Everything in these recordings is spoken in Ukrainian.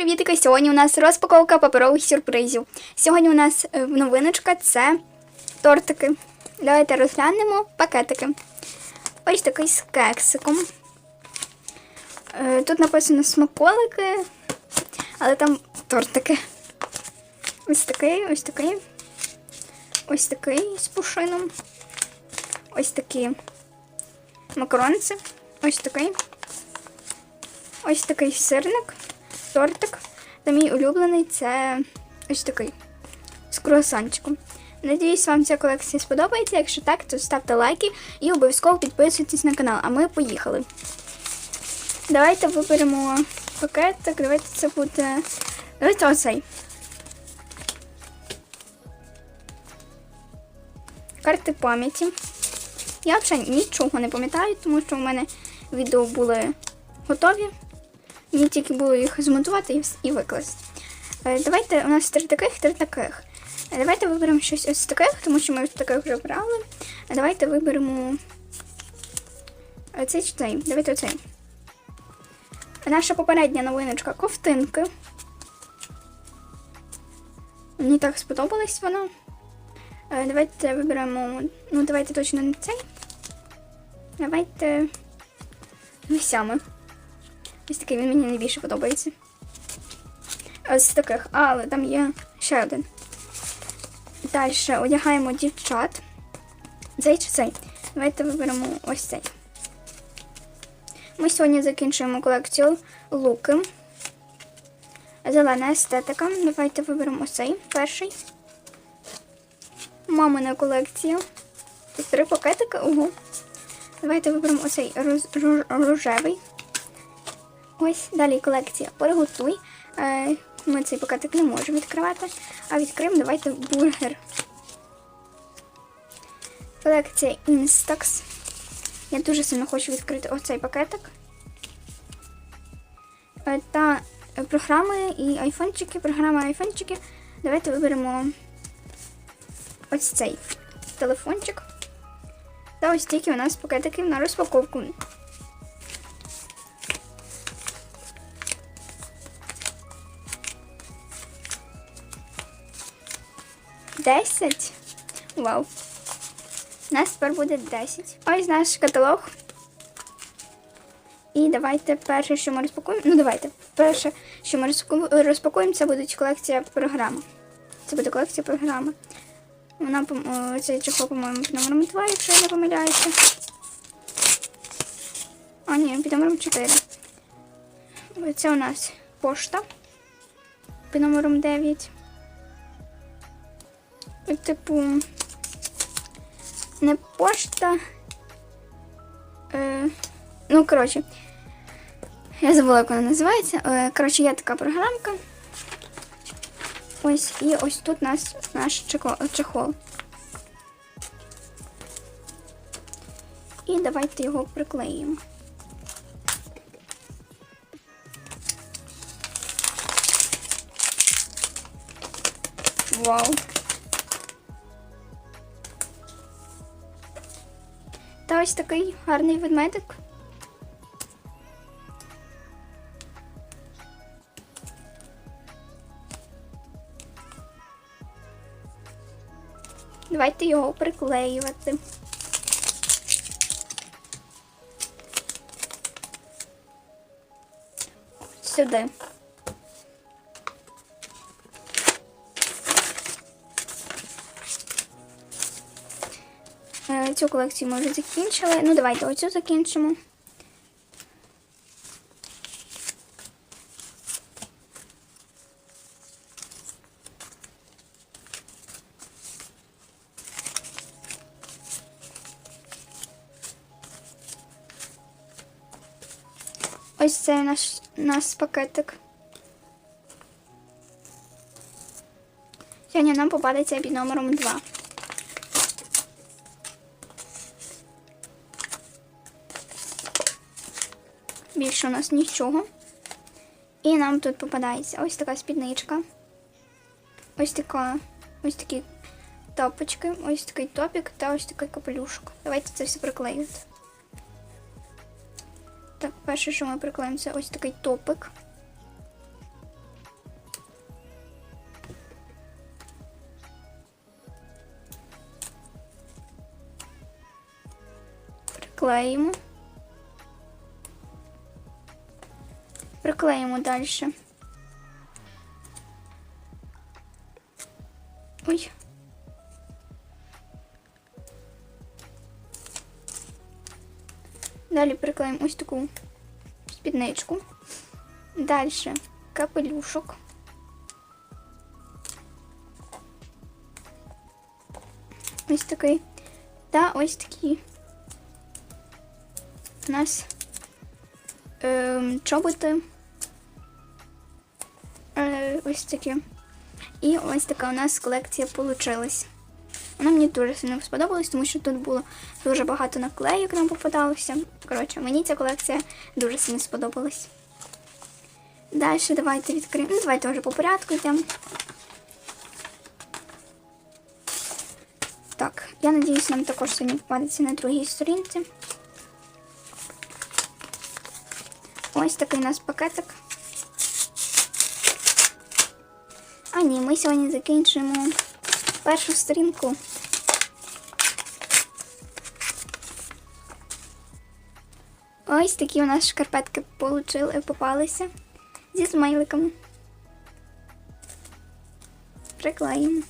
Привітки! Сьогодні у нас розпаковка паперових сюрпризів. Сьогодні у нас е, новиночка це тортики. Давайте розглянемо пакетики. Ось такий з кексиком. Е, Тут написано смаколики, але там тортики. Ось такий, ось такий. Ось такий з пушином. Ось такі макаронці. Ось такий. Ось такий сирник, тортик. Та мій улюблений це ось такий з круасанчиком. Надіюсь, вам ця колекція сподобається. Якщо так, то ставте лайки і обов'язково підписуйтесь на канал. А ми поїхали. Давайте виберемо пакетик. Давайте це буде. Давайте оцей. Карти пам'яті. Я взагалі нічого не пам'ятаю, тому що в мене відео були готові. Мені тільки було їх змонтувати і, викласти. Е, Давайте у нас три таких, три таких. Е, Давайте виберемо щось ось таких, тому що ми ось таких вже брали. Е, Давайте виберемо цей чи цей. Давайте оцей. Наша попередня новиночка ковтинки. Мені так сподобалась вона. Е, Давайте виберемо. Ну, давайте точно не цей. Давайте. Гусями. Ось такий він мені найбільше подобається. Ось таких, але там є ще один. Далі одягаємо дівчат. Цей чи цей? Давайте виберемо ось цей. Ми сьогодні закінчуємо колекцію луки. Зелена естетика. Давайте виберемо цей перший. Мамина колекція. Тут три пакетики. Ого. Давайте виберемо оцей роз, рож- рожевий. Ось далі колекція Приготуй. Е, Ми цей пакетик не можемо відкривати, а відкриємо давайте бургер. Колекція Instax. Я дуже сильно хочу відкрити оцей пакетик. Е, Та е, програми і айфончики, програми айфончики. Давайте виберемо ось цей телефончик. Та ось тільки у нас пакетиків на розпаковку. Десять? Вау. У нас тепер буде 10. Ось наш каталог. І давайте перше, що ми розпакуємо. Ну, давайте. Перше, що ми розпакуємо, це буде колекція програми. Це буде колекція програми. Вона по- цей чехол, по-моєму, під номером 2, якщо я не помиляюся. А, ні, під номером 4. Це у нас пошта. Під номером 9. Типу. Не пошта. Е, ну, коротше. Я забула, як вона називається. Е, коротше, є така програмка. Ось, і ось тут нас наш чехол. І давайте його приклеїмо. Вау. Ось такий гарний ведмедик. Давайте його приклеювати. Сюди. Цю колекцію ми вже закінчили. Ну, давайте оцю закінчимо. Ось це наш, наш пакетик. Сьогодні нам попадеться під номером 2. Більше у нас нічого. І нам тут попадається ось така спідничка. Ось така, ось такі топочки, ось такий топік та ось такий капелюшок. Давайте це все приклеювати. Так, перше, що ми приклеїмо, це ось такий топик. Приклеїмо. Приклеїмо далі. Ой. Далі приклеїмо ось таку спідничку. Далі капелюшок. Ось такий. Та ось такі. У нас ем, чоботи. Е, ось такі. І ось така у нас колекція получилась. Вона мені дуже сильно сподобалась, тому що тут було дуже багато наклейок нам попадалося. Коротше, мені ця колекція дуже сильно сподобалась. Далі давайте відкриємо. Ну, давайте вже по порядку йдемо. Так, я надіюсь, нам також сьогодні попадеться на другій сторінці. Ось такий у нас пакетик. А ні, ми сьогодні закінчимо першу сторінку. Ось такі у нас шкарпетки получили, попалися зі смайликами. Приклеїмо.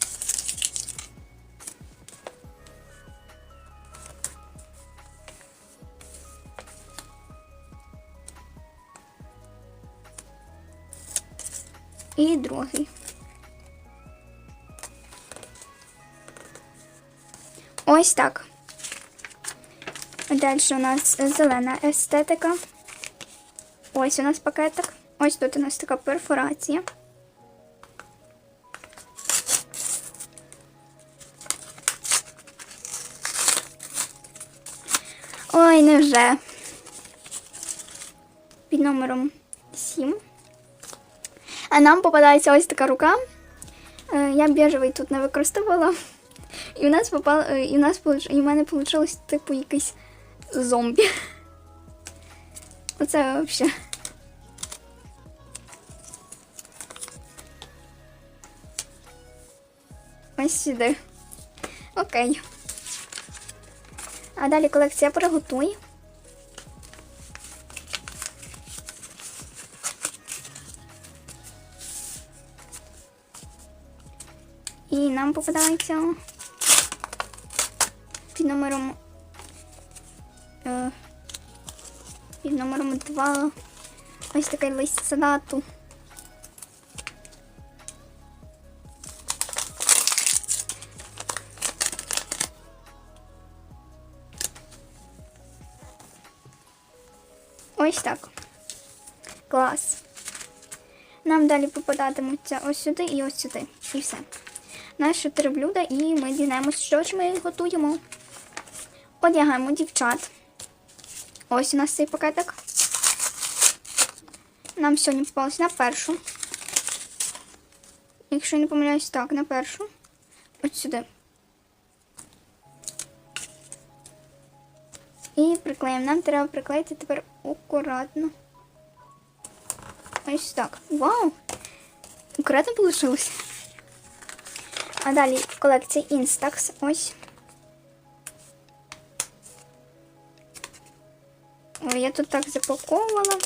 І другий. Ось так. Далі у нас зелена естетика. Ось у нас пакетик. Ось тут у нас така перфорація. Ой, невже. Під номером 7. А нам попадається ось така рука. Е, Я біжевий тут не використовувала. І у нас попало, е, і у нас і в мене вийшло типу якийсь зомбі. Оце взагалі. Ось сюди. Окей. А далі колекція приготуй. І нам попадається під номером е, під номером 2 ось такий лист салату. Ось так. Клас. Нам далі попадатимуться ось сюди і ось сюди. І все. Наші три блюда, і ми дізнаємося, що ж ми готуємо. Одягаємо дівчат. Ось у нас цей пакетик. Нам сьогодні попалося на першу. Якщо не помиляюсь, так, на першу. Ось сюди. І приклеїмо. Нам треба приклеїти тепер акуратно. Ось так. Вау! Акуратно вийшло. А далі колекція Instax. Ось. Ой, я тут так запаковувала.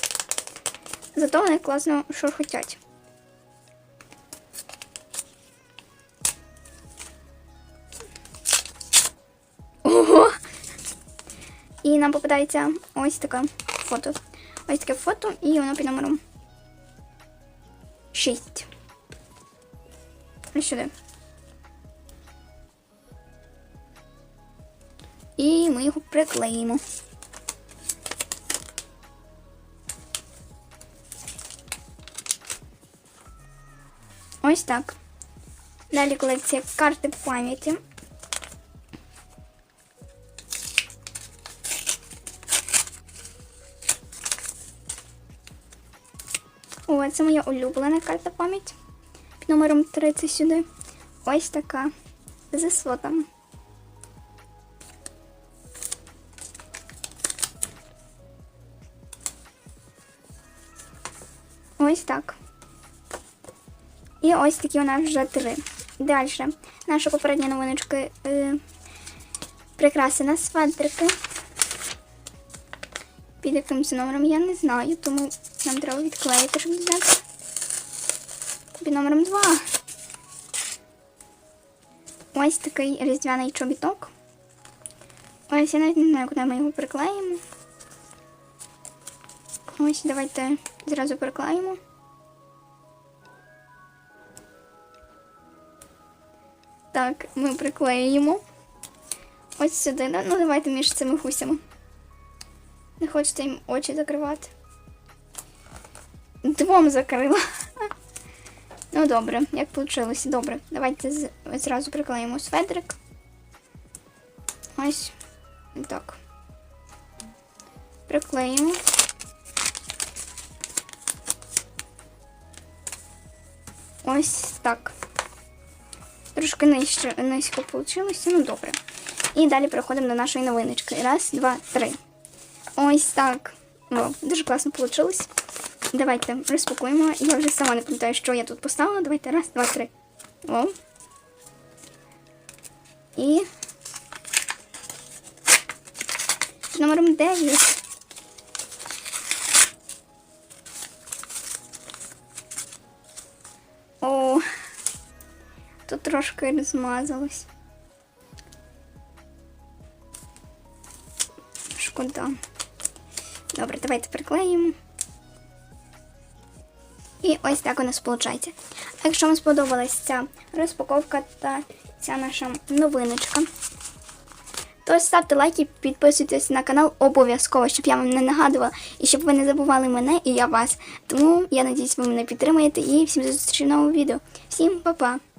Зато вони класно шурхотять. Ого! І нам попадається ось таке фото. Ось таке фото, і воно під номером 6. Ось сюди. І ми його приклеїмо. Ось так. Далі колекція карти пам'яті. О, це моя улюблена карта пам'ять. Під номером 30 сюди. Ось така. Зі слотами. Ось так. І ось такі у нас вже три. Далі. Наша попередня новиночка е, прикраси на сватрики. Під яким це номером я не знаю, тому нам треба відклеїти, щоб взяти. Під номером 2. Ось такий різдвяний чобіток. Ось я навіть не знаю, куди ми його приклеїмо. Ось давайте зразу приклеїмо. Так, ми приклеїмо. Ось сюди. Ну, давайте між цими гусями. Не хочете їм очі закривати. Двом закрила. Ну, добре, як вийшло. Добре. Давайте зразу приклеїмо сведрик. Ось. Так. Приклеїмо. Ось так. Трошки нижче, низько вийшло, ну добре. І далі переходимо до нашої новиночки. Раз, два, три. Ось так. О, дуже класно вийшло. Давайте розпакуємо. Я вже сама не пам'ятаю, що я тут поставила. Давайте раз, два, три. О. І. Номером 9. Трошки розмазалось. Шкода. Добре, давайте приклеїмо. І ось так у нас виходить. А якщо вам сподобалась ця розпаковка та ця наша новиночка, то ставте лайки, підписуйтесь на канал обов'язково, щоб я вам не нагадувала і щоб ви не забували мене і я вас. Тому я надіюсь, ви мене підтримаєте і всім зустрічі в новому відео. Всім па-па!